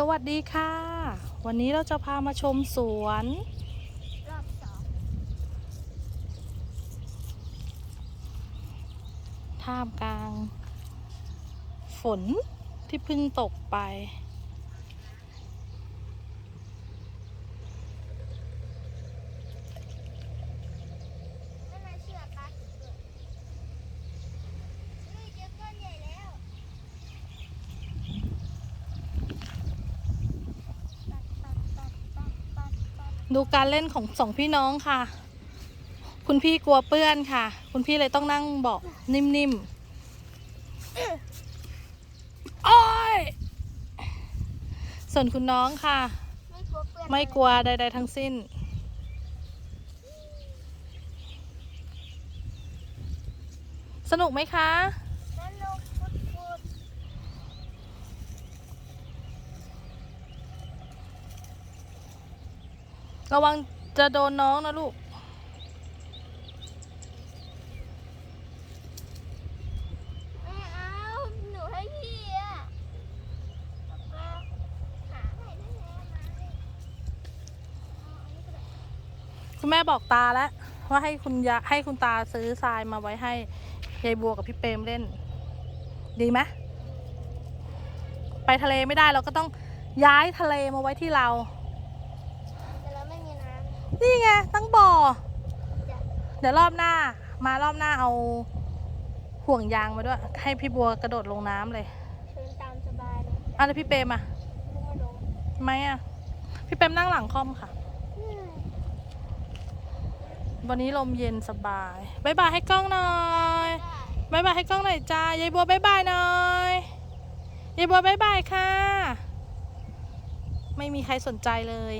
สวัสดีค่ะ วันนี้เราจะพามาชมสวนรอบสองท่ามกลาง ฝนที่เพิ่งตกไป นั่นน่ะเชือกปลาเกิดเฮ้ยเจอก้อนใหญ่แล้วปัดปัดปัดปัดปั ดูการเล่นของสองพี่น้องค่ะ คุณพี่กลัวเปื้อนค่ะ คุณพี่เลยต้องนั่งเบาะนิ่มๆโอ้ยส่วนคุณน้องค่ะ ไม่กลัวเปื้อนไม่กลัวใด ๆ ทั้งสิ้นสนุกไหมคะ สนุกฟุดฟุด ระวังจะโดนน้องนะลูก ไม่เอา หนูให้พี่อะป๊าหาให้ได้แล้วได้คุณแม่บอกตาแล้วว่าให้คุณยาให้คุณตาซื้อทรายมาไว้ให้ยายบัวกับพี่เปรมเล่น ดีไหมไปทะเลไม่ได้เราก็ต้องย้ายทะเลมาไว้ที่เรา น้นี่ไงตั้งบ่อำจ้ะเดี๋ยวรอบหน้า มารอบหน้าเอาห่วงยางมาด้วย ให้พี่บัวกระโดดลงน้ำเลยเชิญตามสบายเลยอะแล้วพี่เปรมอะไม่ต้องลงทำไมอะ พี่เปรมนั่งหลังคอมค่ะอืมวันนี้ลมเย็นสบายบายบายให้กล้องหน่อยได้บายบายให้กล้องหน่อยจ้ายายบัวบายบายหน่อยยายบัวบายบายค่ะ ไม่มีใครสนใจเลย